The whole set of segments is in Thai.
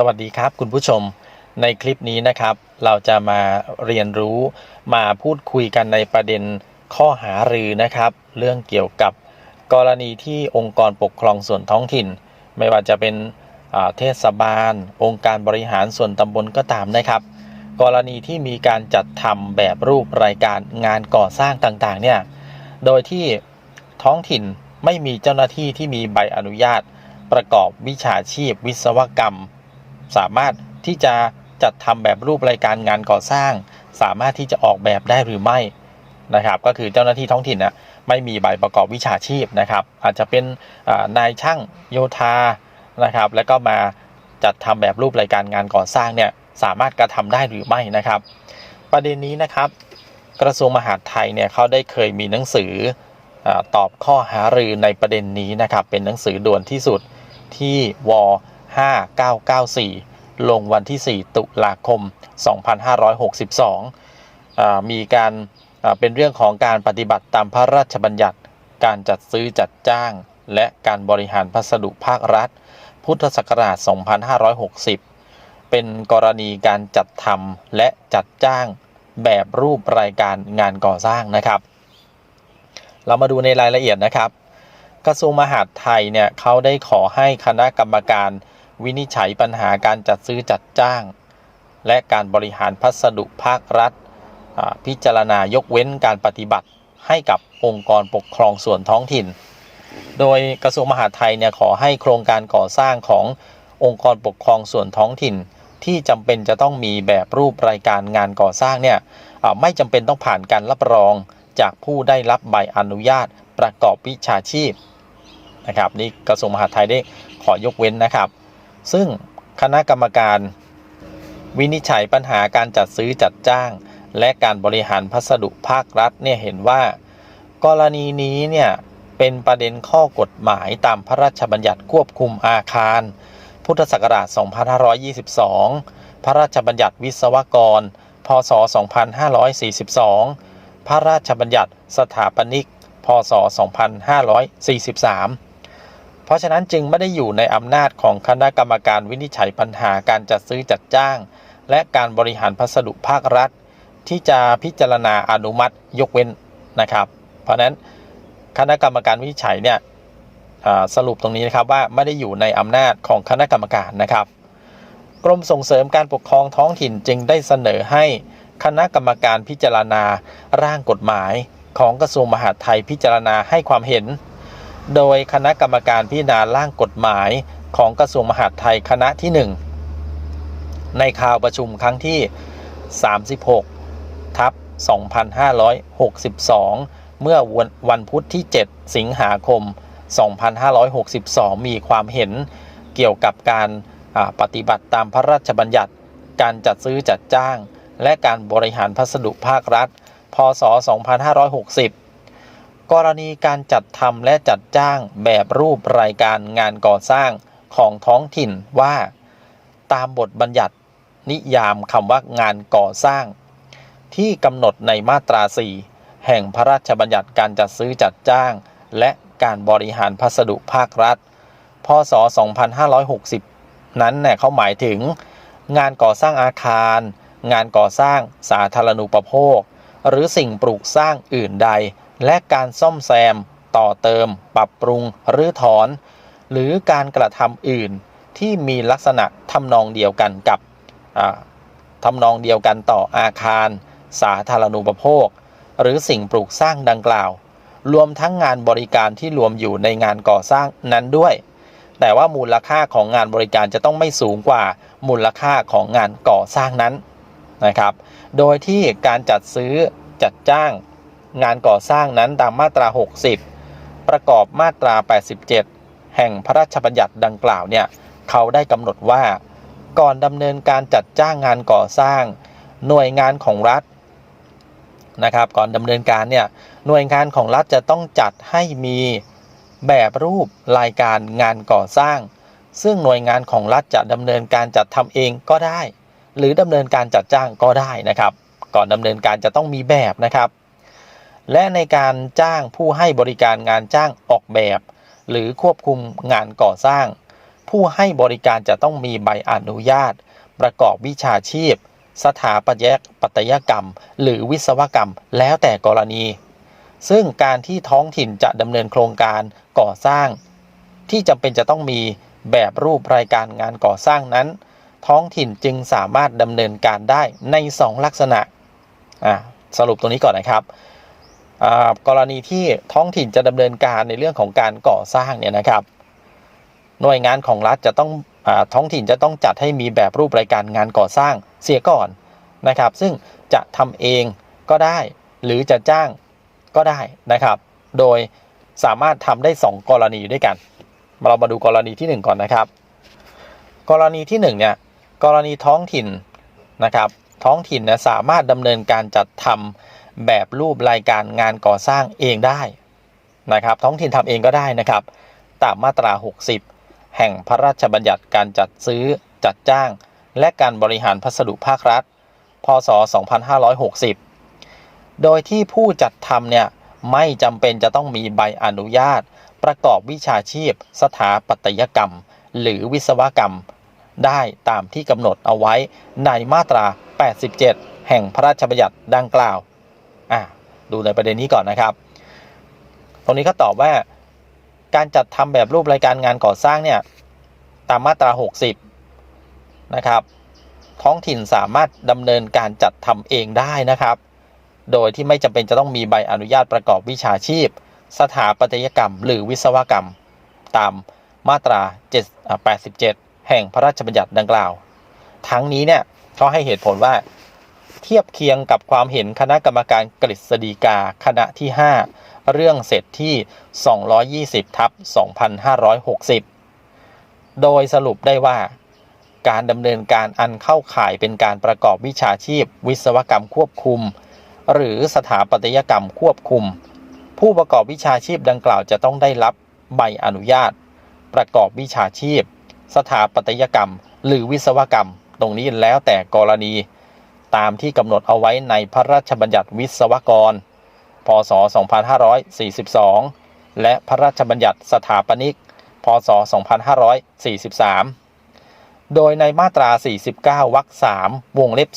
สวัสดีครับคุณผู้ชมในคลิปนี้นะครับ เราจะมาเรียนรู้มาพูดคุยกันในประเด็นข้อหารือนะครับ เรื่องเกี่ยวกับกรณีที่องค์กรปกครองส่วนท้องถิ่น ไม่ว่าจะเป็นเทศบาล องค์การบริหารส่วนตำบลก็ตามนะครับ กรณีที่มีการจัดทำแบบรูปรายการงานก่อสร้างต่างๆเนี่ยโดยที่ท้องถิ่นไม่มีเจ้าหน้าที่ที่มีใบอนุญาต ประกอบวิชาชีพวิศวกรรม สามารถที่จะจัดทำแบบรูปรายการงานก่อสร้าง สามารถที่จะออกแบบได้หรือไม่นะครับ ก็คือเจ้าหน้าที่ท้องถิ่นนะไม่มีใบประกอบวิชาชีพนะครับ อาจจะเป็นนายช่างโยธานะครับ แล้วก็มาจัดทำแบบรูปรายการงานก่อสร้างเนี่ยสามารถกระทำได้หรือไม่นะครับ ประเด็นนี้นะครับ กระทรวงมหาดไทยเนี่ยเขาได้เคยมีหนังสืออตอบข้อหารือในประเด็นนี้นะครับ เป็นหนังสือด่วนที่สุดที่ว 5994 ลงวันที่ 4 ตุลาคม 2562 มีการเป็นเรื่องของการปฏิบัติตามพระราชบัญญัติ การจัดซื้อจัดจ้าง และการบริหารพัสดุภาครัฐ พุทธศักราช 2560 เป็นกรณีการจัดทำและจัดจ้างแบบรูปรายการงานก่อสร้างนะครับ เรามาดูในรายละเอียดนะครับ กระทรวงมหาดไทยเนี่ยเขาได้ขอให้คณะกรรมการ วินิจฉัยปัญหาการจัดซื้อจัดจ้าง และการบริหารพัสดุภาครัฐ พิจารณายกเว้นการปฏิบัติให้กับองค์กรปกครองส่วนท้องถิ่น โดยกระทรวงมหาดไทยเนี่ยขอให้โครงการก่อสร้างขององค์กรปกครองส่วนท้องถิ่น ที่จำเป็นจะต้องมีแบบรูปรายการงานก่อสร้างเนี่ยไม่จำเป็นต้องผ่านการรับรองจากผู้ได้รับใบอนุญาตประกอบวิชาชีพนะครับนี่กระทรวงมหาดไทยได้ขอยกเว้นนะครับ ซึ่งคณะกรรมการวินิจฉัยปัญหาการจัดซื้อจัดจ้าง และการบริหารพัสดุภาครัฐเนี่ยเห็นว่า กรณีนี้เนี่ยเป็นประเด็นข้อกฎหมายตามพระราชบัญญัติควบคุมอาคาร พุทธศักราช 2522 พระราชบัญญัติวิศวกร พศ 2542 พระราชบัญญัติสถาปนิก พศ 2543 เพราะฉะนั้นจึงไม่ได้อยู่ในอำนาจของคณะกรรมการวินิจฉัยปัญหาการจัดซื้อจัดจ้าง และการบริหารพัสดุภาครัฐ ที่จะพิจารณาอนุมัติยกเว้นนะครับ เพราะฉะนั้นคณะกรรมการวินิจฉัยเนี่ยสรุปตรงนี้นะครับว่าไม่ได้อยู่ในอำนาจของคณะกรรมการนะครับ กรมส่งเสริมการปกครองท้องถิ่นจึงได้เสนอให้คณะกรรมการพิจารณาร่างกฎหมายของกระทรวงมหาดไทยพิจารณาให้ความเห็น โดยคณะกรรมการพิจารณาร่างกฎหมายของกระทรวงมหาดไทยคณะที่ 1 ในข่าวประชุมครั้งที่ 36 ทับ 2562 เมื่อวันวันพุธที่ 7 สิงหาคม 2562 มีความเห็นเกี่ยวกับการปฏิบัติตามพระราชบัญญัติ การจัดซื้อจัดจ้าง และการบริหารพัสดุภาครัฐ พศ 2560 กรณีการจัดทำและจัดจ้างแบบรูปรายการงานก่อสร้างของท้องถิ่นว่า ตามบทบัญญัตินิยามคำว่างานก่อสร้าง ที่กำหนดในมาตรา 4 แห่งพระราชบัญญัติการจัดซื้อจัดจ้าง และการบริหารพัสดุภาครัฐ พศ 2560 นั้นเนี่ยเขาหมายถึง งานก่อสร้างอาคาร งานก่อสร้างสาธารณูปโภค หรือสิ่งปลูกสร้างอื่นใด และการซ่อมแซม ต่อเติม ปรับปรุงหรือถอน หรือการกระทำอื่นที่มีลักษณะทำนองเดียวกันกับอ่าทำนองเดียวกันต่ออาคาร สาธารณูปโภค หรือสิ่งปลูกสร้างดังกล่าว รวมทั้งงานบริการที่รวมอยู่ในงานก่อสร้างนั้นด้วย แต่ว่ามูลค่าของงานบริการจะต้องไม่สูงกว่ามูลค่าของงานก่อสร้างนั้นนะครับ โดยที่การจัดซื้อจัดจ้าง งานก่อสร้างนั้นตามมาตรา 60 ประกอบมาตรา 87 แห่งพระราชบัญญัติดังกล่าวเนี่ยเขาได้กำหนดว่า ก่อนดำเนินการจัดจ้างงานก่อสร้าง หน่วยงานของรัฐนะครับ ก่อนดำเนินการเนี่ยหน่วยงานของรัฐจะต้องจัดให้มีแบบรูปรายการงานก่อสร้าง ซึ่งหน่วยงานของรัฐจะดำเนินการจัดทำเองก็ได้ หรือดำเนินการจัดจ้างก็ได้นะครับ ก่อนดำเนินการจะต้องมีแบบนะครับ และในการจ้างผู้ให้บริการงานจ้างออกแบบ หรือควบคุมงานก่อสร้าง ผู้ให้บริการจะต้องมีใบอนุญาต ประกอบวิชาชีพ สถาปัตยปัตยกรรม หรือวิศวกรรมแล้วแต่กรณี ซึ่งการที่ท้องถิ่นจะดำเนินโครงการก่อสร้าง ที่จำเป็นจะต้องมีแบบรูปรายการงานก่อสร้างนั้น ท้องถิ่นจึงสามารถดำเนินการได้ใน 2 ลักษณะสรุปตรงนี้ก่อนนะครับ กรณีที่ท้องถิ่นจะดำเนินการในเรื่องของการก่อสร้างเนี่ยนะครับ หน่วยงานของรัฐจะต้องอท้องถิ่นจะต้องจัดให้มีแบบรูปรายการงานก่อสร้างเสียก่อนนะครับ ซึ่งจะทำเองก็ได้ หรือจะจ้างก็ได้นะครับ โดยสามารถทำได้ 2 กรณีด้วยกัน เรามาดูกรณีที่ 1 ก่อนนะครับ กรณีที่1เนี่ยกรณีท้องถิ่นนะครับ ท้องถิ่นนะสามารถดำเนินการจัดทำ แบบรูปรายการงานก่อสร้างเองได้นะครับ ท้องถิ่นทำเองก็ได้นะครับ ตามมาตรา 60 แห่งพระราชบัญญัติการจัดซื้อจัดจ้าง และการบริหารพัสดุภาครัฐ พศ 2560 โดยที่ผู้จัดทำเนี่ยไม่จำเป็นจะต้องมีใบอนุญาต ประกอบวิชาชีพ สถาปัตยกรรม หรือวิศวกรรม ได้ตามที่กำหนดเอาไว้ในมาตรา 87 แห่งพระราชบัญญัติดังกล่าว ดูในประเด็นนี้ก่อนนะครับ ตรงนี้ก็ตอบว่า การจัดทำแบบรูปรายการงานก่อสร้างเนี่ยตามมาตรา 60 นะครับ ท้องถิ่นสามารถดำเนินการจัดทำเองได้นะครับ โดยที่ไม่จำเป็นจะต้องมีใบอนุญาตประกอบวิชาชีพ สถาปัตยกรรม หรือวิศวกรรม ตามมาตรา7อ่า87 แห่งพระราชบัญญัติดังกล่าว ทั้งนี้เนี่ยเขาให้เหตุผลว่า เทียบเคียงกับความเห็นคณะกรรมการกฤษฎีกาคณะที่ 5 เรื่องเสร็จที่ 220ทับ2560 โดยสรุปได้ว่า การดำเนินการอันเข้าข่ายเป็นการประกอบวิชาชีพ วิศวกรรมควบคุม หรือสถาปัตยกรรมควบคุม ผู้ประกอบวิชาชีพดังกล่าวจะต้องได้รับใบอนุญาต ประกอบวิชาชีพ สถาปัตยกรรม หรือวิศวกรรม ตรงนี้แล้วแต่กรณี ตามที่กำหนดเอาไว้ในพระราชบัญญัติวิศวกร พศ 2542 และพระราชบัญญัติสถาปนิก พศ 2543 โดยในมาตรา 49 วรรค 3 วงเล็บ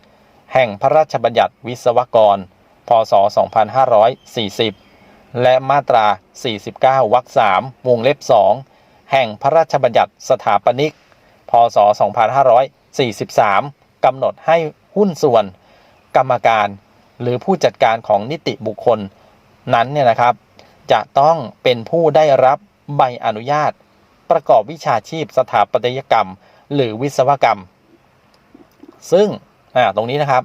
2 แห่งพระราชบัญญัติวิศวกร พศ 2540 และมาตรา 49 วรรค 3 วงเล็บ 2 แห่งพระราชบัญญัติสถาปนิก พศ 2543 กำหนดให้ หุ้นส่วน กรรมการหรือผู้จัดการของนิติบุคคลนั้นเนี่ยนะครับ จะต้องเป็นผู้ได้รับใบอนุญาต ประกอบวิชาชีพสถาปัตยกรรม หรือวิศวกรรม ซึ่งตรงนี้นะครับ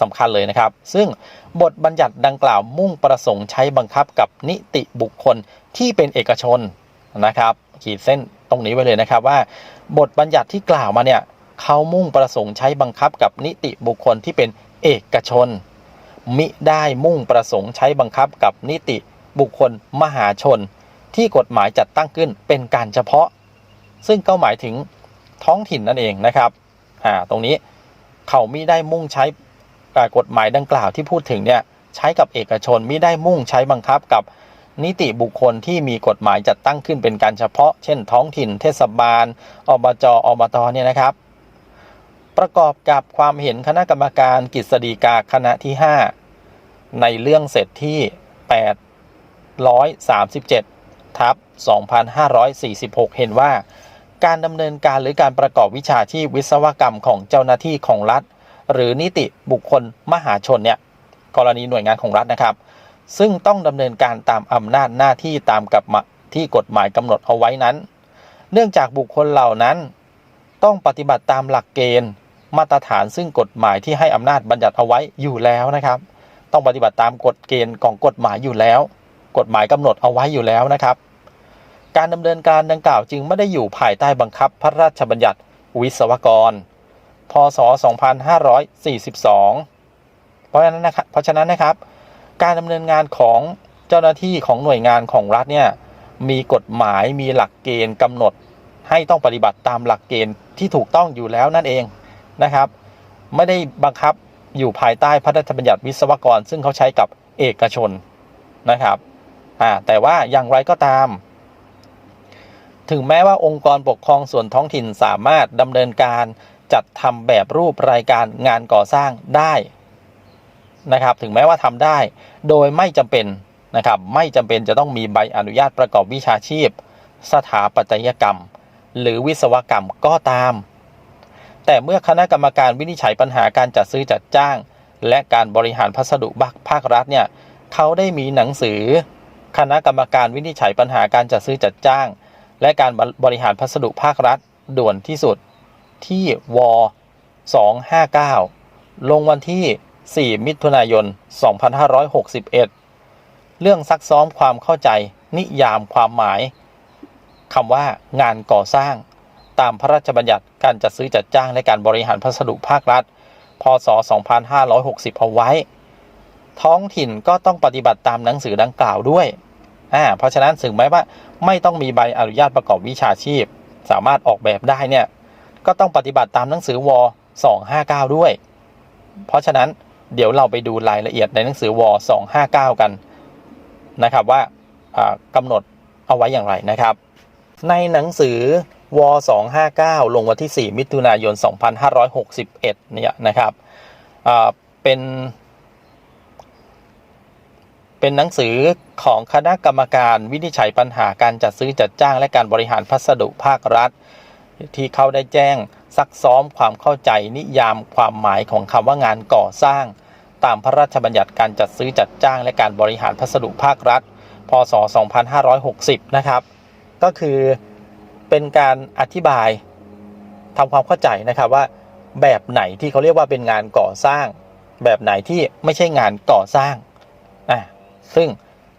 สำคัญเลยนะครับ ซึ่งบทบัญญัติดังกล่าวมุ่งประสงค์ใช้บังคับกับนิติบุคคลที่เป็นเอกชนนะครับ ขีดเส้นตรงนี้ไว้เลยนะครับว่า บทบัญญัติที่กล่าวมาเนี่ย เขามุ่งประสงค์ใช้บังคับกับนิติบุคคลที่เป็นเอกชน มิได้มุ่งประสงค์ใช้บังคับกับนิติบุคคลมหาชน ที่กฎหมายจัดตั้งขึ้นเป็นการเฉพาะ ซึ่งก็หมายถึงท้องถิ่นนั่นเองนะครับอ่าตรงนี้เขามิได้มุ่งใช้กฎหมายดังกล่าวที่พูดถึงเนี่ยใช้กับเอกชนมิได้มุ่งใช้บังคับกับนิติบุคคลที่มีกฎหมายจัดตั้งขึ้นเป็นการเฉพาะ เช่น ท้องถิ่น เทศบาล อบจ อบตเนี่ยนะครับ ประกอบกับความเห็นคณะกรรมการกฤษฎีกาคณะที่ 5 ในเรื่องเสร็จที่ 837 ทับ 2546 เห็นว่า การดำเนินการหรือการประกอบวิชาชีพวิศวกรรมของเจ้าหน้าที่ของรัฐ หรือนิติบุคคลมหาชนเนี่ยกรณีหน่วยงานของรัฐนะครับ ซึ่งต้องดำเนินการตามอำนาจหน้าที่ตามกับที่กฎหมายกำหนดเอาไว้นั้น เนื่องจากบุคคลเหล่านั้นต้องปฏิบัติตามหลักเกณฑ์ มาตรฐานซึ่งกฎหมายที่ให้อำนาจบัญญัติเอาไว้อยู่แล้วนะครับ ต้องปฏิบัติตามกฎเกณฑ์ของกฎหมายอยู่แล้ว กฎหมายกำหนดเอาไว้อยู่แล้วนะครับ การดำเนินการดังกล่าวจึงไม่ได้อยู่ภายใต้บังคับพระราชบัญญัติวิศวกร พศ 2542 เพราะฉะนั้นนะครับเพราะฉะนั้นนะครับ การดำเนินงานของเจ้าหน้าที่ของหน่วยงานของรัฐเนี่ยมีกฎหมายมีหลักเกณฑ์กำหนด ให้ต้องปฏิบัติตามหลักเกณฑ์ที่ถูกต้องอยู่แล้วนั่นเอง นะครับ ไม่ได้บังคับอยู่ภายใต้พระราชบัญญัติวิศวกร ซึ่งเขาใช้กับเอกชนนะครับอ่าแต่ว่าอย่างไรก็ตาม ถึงแม้ว่าองค์กรปกครองส่วนท้องถิ่นสามารถดำเนินการจัดทำแบบรูปรายการงานก่อสร้างได้นะครับ ถึงแม้ว่าทำได้ โดยไม่จำเป็นนะครับไม่จำเป็นจะต้องมีใบอนุญาตประกอบวิชาชีพ สถาปัตยกรรม หรือวิศวกรรมก็ตาม แต่เมื่อคณะกรรมการวินิจฉัยปัญหาการจัดซื้อจัดจ้าง และการบริหารพัสดุบักภาครัฐเนี่ยเขาได้มีหนังสือ คณะกรรมการวินิจฉัยปัญหาการจัดซื้อจัดจ้าง และการบริหารพัสดุภาครัฐ ด่วนที่สุดที่ว259 ลงวันที่ 4 มิถุนายน 2561 เรื่องซักซ้อมความเข้าใจนิยามความหมายคำว่างานก่อสร้าง ตามพระราชบัญญัติการจัดซื้อจัดจ้างและการบริหารพัสดุภาครัฐ พศ 2560 เอาไว้ ท้องถิ่นก็ต้องปฏิบัติตามหนังสือดังกล่าวด้วยอ่าเพราะฉะนั้นถึงแม้ว่าไม่ต้องมีใบอนุญาตประกอบวิชาชีพ สามารถออกแบบได้เนี่ยก็ต้องปฏิบัติตามหนังสือว259 ด้วย เพราะฉะนั้นเดี๋ยวเราไปดูรายละเอียดในหนังสือว259 กันนะครับว่าอ่ากำหนดเอาไว้อย่างไรนะครับ ในหนังสือ ว259 ลงวันที่ 4 มิถุนายน 2561 เนี่ยนะครับเป็น เป็นหนังสือของคณะกรรมการวินิจฉัยปัญหาการจัดซื้อจัดจ้างและการบริหารพัสดุภาครัฐ ที่เขาได้แจ้งซักซ้อมความเข้าใจนิยามความหมายของคำว่างานก่อสร้าง ตามพระราชบัญญัติการจัดซื้อจัดจ้างและการบริหารพัสดุภาครัฐ พศ 2560 นะครับ ก็คือ เป็นการอธิบายทำความเข้าใจนะครับว่าแบบไหนที่เขาเรียกว่าเป็นงานก่อสร้าง แบบไหนที่ไม่ใช่งานก่อสร้างอะซึ่ง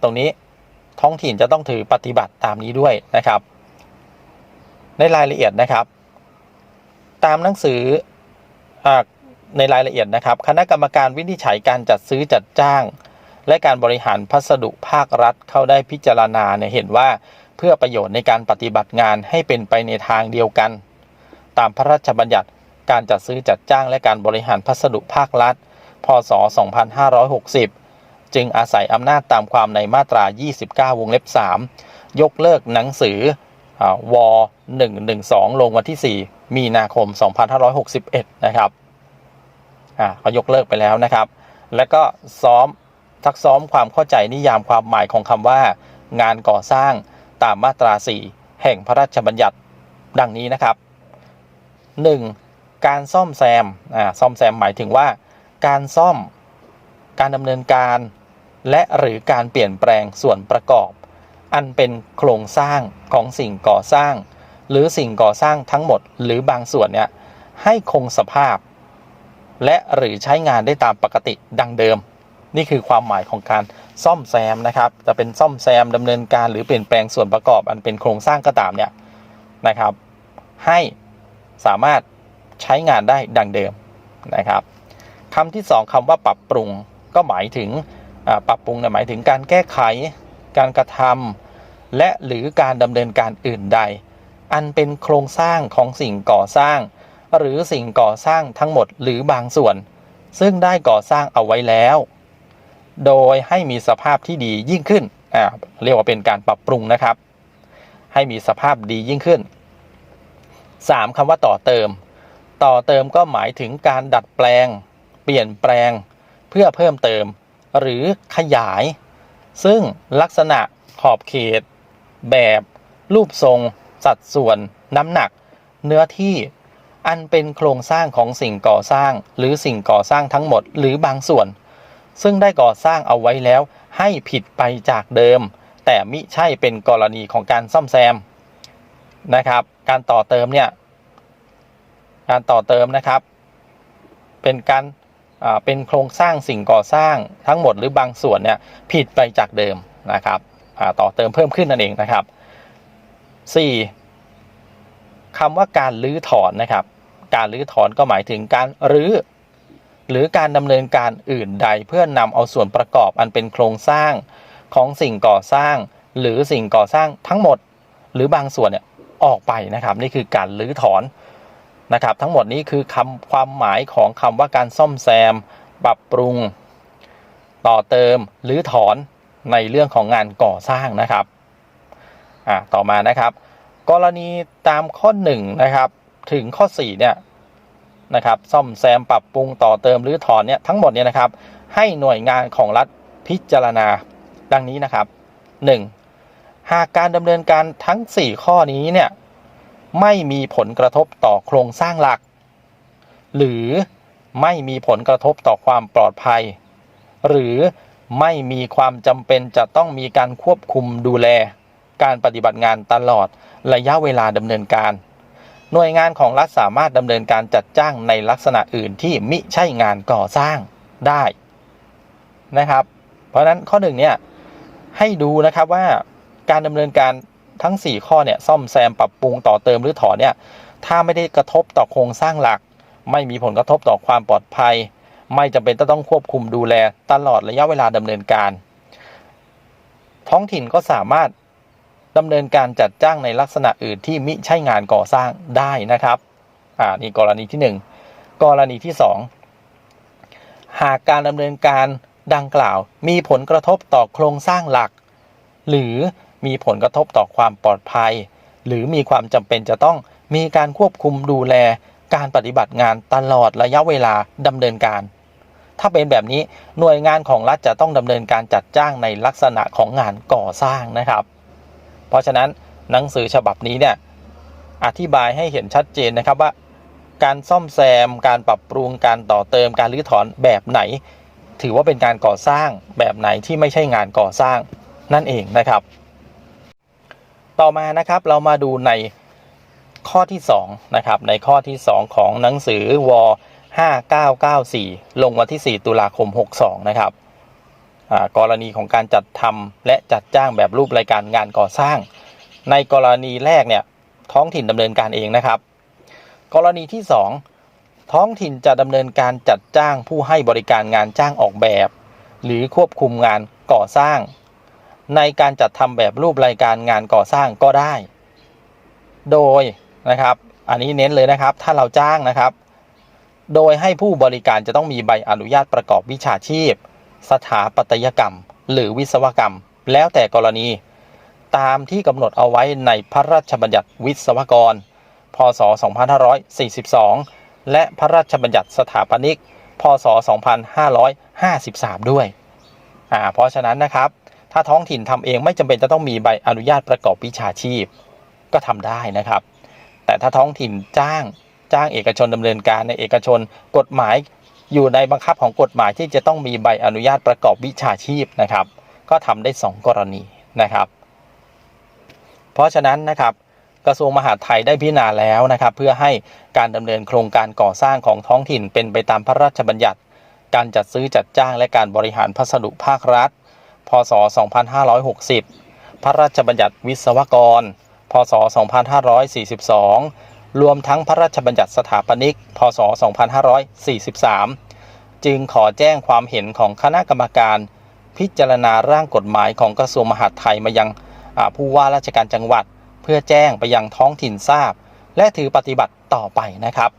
ตรงนี้ท้องถิ่นจะต้องถือปฏิบัติตามนี้ด้วยนะครับ ในรายละเอียดนะครับ ตามหนังสืออในรายละเอียดนะครับ คณะกรรมการวินิจฉัยการจัดซื้อจัดจ้าง และการบริหารพัสดุภาครัฐเข้าได้พิจารณาเนี่ยเห็นว่า เพื่อประโยชน์ในการปฏิบัติงานให้เป็นไปในทางเดียวกัน ตามพระราชบัญญัติการจัดซื้อจัดจ้างและการบริหารพัสดุภาครัฐ พศ 2560 จึงอาศัยอำนาจตามความในมาตรา 29 วงเล็บ 3 ยกเลิกหนังสืออาว112 ลงวันที่ 4 มีนาคม 2561 นะครับอ่าเขายกเลิกไปแล้วนะครับ แล้วก็ซ้อมทักซ้อมความเข้าใจนิยามความหมายของคำว่า งานก่อสร้าง ตามมาตรา 4 แห่งพระราชบัญญัติดังนี้นะครับ 1. การซ่อมแซมอ่าซ่อมแซมหมายถึงว่า การซ่อม การดำเนินการ และหรือการเปลี่ยนแปลงส่วนประกอบ อันเป็นโครงสร้างของสิ่งก่อสร้าง หรือสิ่งก่อสร้างทั้งหมด หรือบางส่วนเนี่ยให้คงสภาพ และหรือใช้งานได้ตามปกติดังเดิม นี่คือความหมายของการซ่อมแซมนะครับ จะเป็นซ่อมแซมดำเนินการหรือเปลี่ยนแปลงส่วนประกอบอันเป็นโครงสร้างก็ตามเนี่ยนะครับ ให้สามารถใช้งานได้ดังเดิมนะครับคำที่สองคำว่าปรับปรุงก็หมายถึงปรับปรุงหมายถึงการแก้ไข การกระทำและหรือการดำเนินการอื่นใด อันเป็นโครงสร้างของสิ่งก่อสร้าง หรือสิ่งก่อสร้างทั้งหมดหรือบางส่วน ซึ่งได้ก่อสร้างเอาไว้แล้ว โดยให้มีสภาพที่ดียิ่งขึ้นอ่าเรียกว่าเป็นการปรับปรุงนะครับ ให้มีสภาพดียิ่งขึ้น 3. คำว่าต่อเติม ต่อเติมก็หมายถึงการดัดแปลง เปลี่ยนแปลง เพื่อเพิ่มเติม หรือขยาย ซึ่งลักษณะขอบเขต แบบ รูปทรง สัดส่วน น้ำหนัก เนื้อที่อันเป็นโครงสร้างของสิ่งก่อสร้าง หรือสิ่งก่อสร้างทั้งหมด หรือบางส่วน ซึ่งได้ก่อสร้างเอาไว้แล้วให้ผิดไปจากเดิม แต่มิใช่เป็นกรณีของการซ่อมแซมนะครับ การต่อเติมเนี่ยการต่อเติมนะครับ เป็นการเป็นโครงสร้างสิ่งก่อสร้างทั้งหมดหรือบางส่วนเนี่ยผิดไปจากเดิมนะครับต่อเติมเพิ่มขึ้นนั่นเองนะครับ 4. คำว่าการรื้อถอนนะครับ การรื้อถอนก็หมายถึงการรื้อ หรือการดำเนินการอื่นใดเพื่อนำเอาส่วนประกอบอันเป็นโครงสร้างของสิ่งก่อสร้าง หรือสิ่งก่อสร้างทั้งหมด หรือบางส่วนเนี่ยออกไปนะครับ นี่คือการรื้อถอนนะครับ ทั้งหมดนี้คือคำความหมายของคำว่าการซ่อมแซม ปรับปรุง ต่อเติมหรือถอนในเรื่องของงานก่อสร้างนะครับอ่าต่อมานะครับ กรณีตามข้อ1นะครับถึงข้อ4เนี่ย นะครับซ่อมแซมปรับปรุงต่อเติมหรือถอนเนี่ยทั้งหมดเนี่ยนะครับ ให้หน่วยงานของรัฐพิจารณาดังนี้นะครับ 1. หากการดำเนินการทั้ง 4 ข้อนี้เนี่ยไม่มีผลกระทบต่อโครงสร้างหลัก หรือไม่มีผลกระทบต่อความปลอดภัย หรือไม่มีความจำเป็นจะต้องมีการควบคุมดูแล การปฏิบัติงานตลอดระยะเวลาดำเนินการ หน่วยงานของรัฐสามารถดำเนินการจัดจ้างในลักษณะอื่นที่มิใช่งานก่อสร้างได้นะครับ เพราะนั้นข้อหนึ่งเนี่ยให้ดูนะครับว่าการดำเนินการทั้ง 4 ข้อเนี่ยซ่อมแซมปรับปรุงต่อเติมหรือถอนเนี่ยถ้าไม่ได้กระทบต่อโครงสร้างหลัก ไม่มีผลกระทบต่อความปลอดภัย ไม่จำเป็นต้องควบคุมดูแลตลอดระยะเวลาดำเนินการ ท้องถิ่นก็สามารถ ดำเนินการจัดจ้างในลักษณะอื่นที่มิใช่งานก่อสร้างได้นะครับอ่านี่กรณีที่ 1 กรณีที่ 2 หากการดำเนินการดังกล่าว มีผลกระทบต่อโครงสร้างหลัก หรือมีผลกระทบต่อความปลอดภัย หรือมีความจำเป็นจะต้องมีการควบคุมดูแลการปฏิบัติงานตลอดระยะเวลาดำเนินการ ถ้าเป็นแบบนี้หน่วยงานของรัฐจะต้องดำเนินการจัดจ้างในลักษณะของงานก่อสร้างนะครับ เพราะฉะนั้นหนังสือฉบับนี้เนี่ยอธิบายให้เห็นชัดเจนนะครับว่า การซ่อมแซม การปรับปรุงการต่อเติมการรื้อถอนแบบไหน ถือว่าเป็นการก่อสร้างแบบไหนที่ไม่ใช่งานก่อสร้างนั่นเองนะครับ ต่อมานะครับเรามาดูในข้อที่2นะครับในข้อที่ 2 ของหนังสือว5994 ลงวันที่ 4 ตุลาคม 62 นะครับ กรณีของการจัดทำและจัดจ้างแบบรูปรายการงานก่อสร้าง ในกรณีแรกเนี่ยท้องถิ่นดำเนินการเองนะครับ กรณีที่ 2 ท้องถิ่นจะดำเนินการจัดจ้างผู้ให้บริการงานจ้างออกแบบ หรือควบคุมงานก่อสร้าง ในการจัดทำแบบรูปรายการงานก่อสร้างก็ได้ โดยนะครับ อันนี้เน้นเลยนะครับ ถ้าเราจ้างนะครับ โดยให้ผู้บริการจะต้องมีใบอนุญาตประกอบวิชาชีพ สถาปัตยกรรม หรือวิศวกรรม แล้วแต่กรณี ตามที่กำหนดเอาไว้ในพระราชบัญญัติวิศวกร พศ 2542 และพระราชบัญญัติสถาปนิก พศ 2553 ด้วยอ่าเพราะฉะนั้นนะครับ ถ้าท้องถิ่นทำเองไม่จำเป็นจะต้องมีใบอนุญาตประกอบวิชาชีพ ก็ทำได้นะครับ แต่ถ้าท้องถิ่นจ้างจ้างเอกชนดำเนินการในเอกชนกฎหมาย อยู่ในบังคับของกฎหมายที่จะต้องมีใบอนุญาตประกอบวิชาชีพนะครับ ก็ทำได้ 2 กรณีนะครับ เพราะฉะนั้นนะครับกระทรวงมหาดไทยได้พิจารณาแล้วนะครับ เพื่อให้การดำเนินโครงการก่อสร้างของท้องถิ่นเป็นไปตามพระราชบัญญัติ การจัดซื้อจัดจ้างและการบริหารพัสดุภาครัฐ พศ 2560 พระราชบัญญัติวิศวกร พศ 2542 รวมทั้งพระราชบัญญัติสถาปนิก พศ 2543 จึงขอแจ้งความเห็นของคณะกรรมการ พิจารณาร่างกฎหมายของกระทรวงมหาดไทยมายังผู้ว่าราชการจังหวัด เพื่อแจ้งไปยังท้องถิ่นทราบ และถือปฏิบัติต่อไปนะครับ